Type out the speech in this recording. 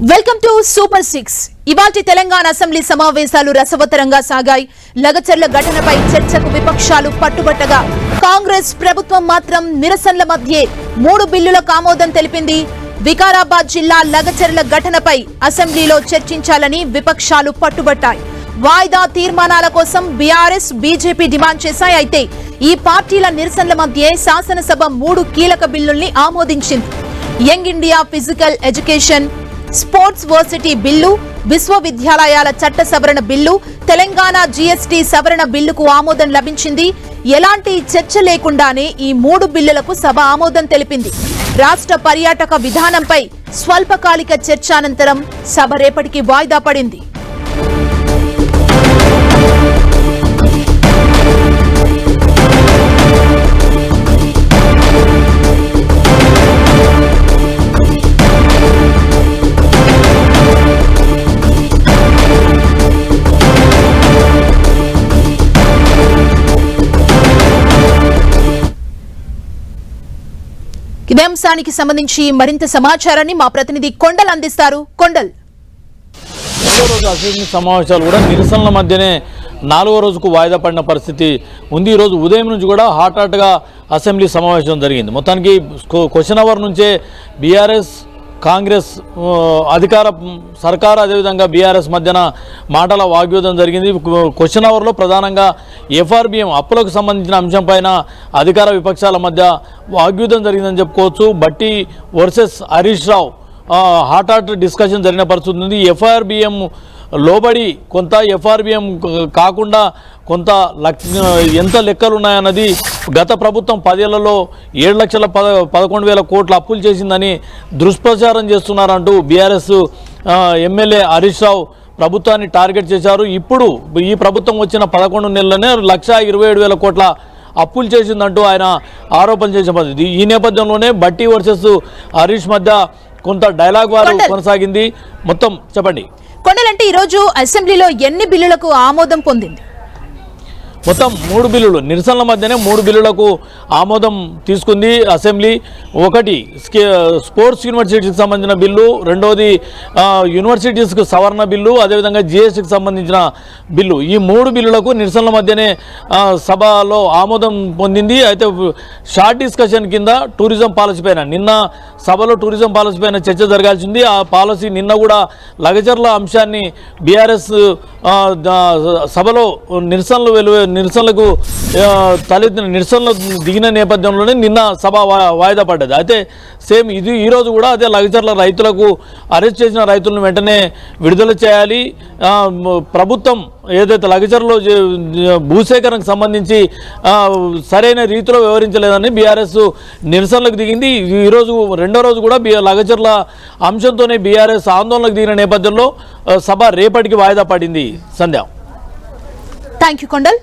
Welcome to super six. ఇవాటి Telangana assembly సమావేశాలు రసవత్తరంగా సాగాయి. లగచర్ల ఘటనపై చర్చకు విపక్షాలు పట్టుబట్టగా కాంగ్రెస్ ప్రభుత్వం మాత్రం నిరసనల మధ్యే మూడు బిల్లులకు ఆమోదం తెలిపింది. వికారాబాద్ జిల్లా లగచర్ల ఘటనపై అసెంబ్లీలో చర్చించాలని విపక్షాలు పట్టుబట్టాయి. వాయిదా తీర్మానాల కోసం బీఆర్ఎస్ బీజేపీ డిమాండ్ చేశాయి. అయితే ఈ పార్టీల నిరసనల మధ్యే శాసనసభ మూడు కీలక బిల్లుల్ని ఆమోదించింది. Young India physical education sports varsity bill విశ్వవిద్యాలయాల చట్ట సవరణ బిల్లు తెలంగాణ జీఎస్టీ సవరణ బిల్లుకు ఆమోదం లభించింది. ఎలాంటి చర్చ లేకుండానే ఈ మూడు బిల్లులకు సభ ఆమోదం తెలిపింది. రాష్ట్ర పర్యాటక విధానంపై స్వల్పకాలిక చర్చ అనంతరం సభ రేపటికి వాయిదా పడింది. ఇదే అంశానికి సంబంధించి మరింత సమాచారాన్ని మా ప్రతినిధి కొండల్ అందిస్తారు. కొండల్. రెండో రోజు అసెంబ్లీ సమావేశాలు కూడా నిరసనల మధ్యనే నాలుగో రోజుకు వాయిదా పడిన పరిస్థితి ఉంది. ఈరోజు ఉదయం నుంచి కూడా హాట్ హాట్గా అసెంబ్లీ సమావేశం జరిగింది. మొత్తానికి క్వశ్చన్ అవర్ నుంచే బీఆర్ఎస్ కాంగ్రెస్ అధికార సర్కార్ అదేవిధంగా బీఆర్ఎస్ మధ్యన మాటల వాగ్యుద్ధం జరిగింది. క్వశ్చన్ అవర్లో ప్రధానంగా ఎఫ్ఆర్బిఎం అప్పులకు సంబంధించిన అంశంపైన అధికార విపక్షాల మధ్య వాగ్యుద్ధం జరిగిందని చెప్పుకోవచ్చు. Bhatti versus Harish Rao heart hot hot discussion జరిగిన పరిస్థితి ఉంది. ఎఫ్ఆర్బిఎం లోబడి కొంత ఎఫ్ఆర్బిఎం కాకుండా కొంత లక్ ఎంత లెక్కలు ఉన్నాయన్నది గత ప్రభుత్వం పదేళ్ళలో ఏడు లక్షల పద పదకొండు వేల కోట్ల అప్పులు చేసిందని దుష్ప్రచారం చేస్తున్నారంటూ బీఆర్ఎస్ ఎమ్మెల్యే హరీష్ రావు ప్రభుత్వాన్ని టార్గెట్ చేశారు. ఇప్పుడు ఈ ప్రభుత్వం వచ్చిన పదకొండు నెలలనే లక్ష ఇరవై ఏడు వేల కోట్ల అప్పులు చేసిందంటూ ఆయన ఆరోపణ చేసిన పరిస్థితి. ఈ నేపథ్యంలోనే బట్టి వర్సెస్ హరీష్ మధ్య కొంత డైలాగ్ వారు. కొనసాగింది. మొత్తం చెప్పండి. కొండలంటే ఈరోజు అసెంబ్లీలో ఎన్ని బిల్లులకు ఆమోదం పొందింది? మొత్తం మూడు బిల్లులు నిరసనల మధ్యనే మూడు బిల్లులకు ఆమోదం తీసుకుంది అసెంబ్లీ. ఒకటి స్పోర్ట్స్ యూనివర్సిటీకి సంబంధించిన బిల్లు రెండోది యూనివర్సిటీస్కి సవరణ బిల్లు అదేవిధంగా జిఎస్టీకి సంబంధించిన బిల్లు. ఈ మూడు బిల్లులకు నిరసనల మధ్యనే సభలో ఆమోదం పొందింది. అయితే షార్ట్ డిస్కషన్ కింద టూరిజం పాలసీ పైన నిన్న సభలో టూరిజం పాలసీ పైన చర్చ జరగాల్సింది. ఆ పాలసీ నిన్న కూడా లగజర్ల అంశాన్ని బీఆర్ఎస్ సభలో నిరసనలు వెలువ నిరసనలకు తలెత్తిన నిరసనలు దిగిన నేపథ్యంలోనే నిన్న సభ వాయిదా పడ్డది. అయితే సేమ్ ఇది ఈరోజు కూడా అదే లగచర్ల రైతులకు అరెస్ట్ చేసిన రైతులను వెంటనే విడుదల చేయాలి. ప్రభుత్వం ఏదైతే లగచర్లో భూసేకరణకు సంబంధించి సరైన రీతిలో వివరించలేదని బీఆర్ఎస్ నిరసనలకు దిగింది. ఈరోజు రెండో రోజు కూడా బి లగచర్ల అంశంతోనే బీఆర్ఎస్ ఆందోళనకు దిగిన నేపథ్యంలో సభ రేపటికి వాయిదా పడింది. సంధ్య. Thank you Kondal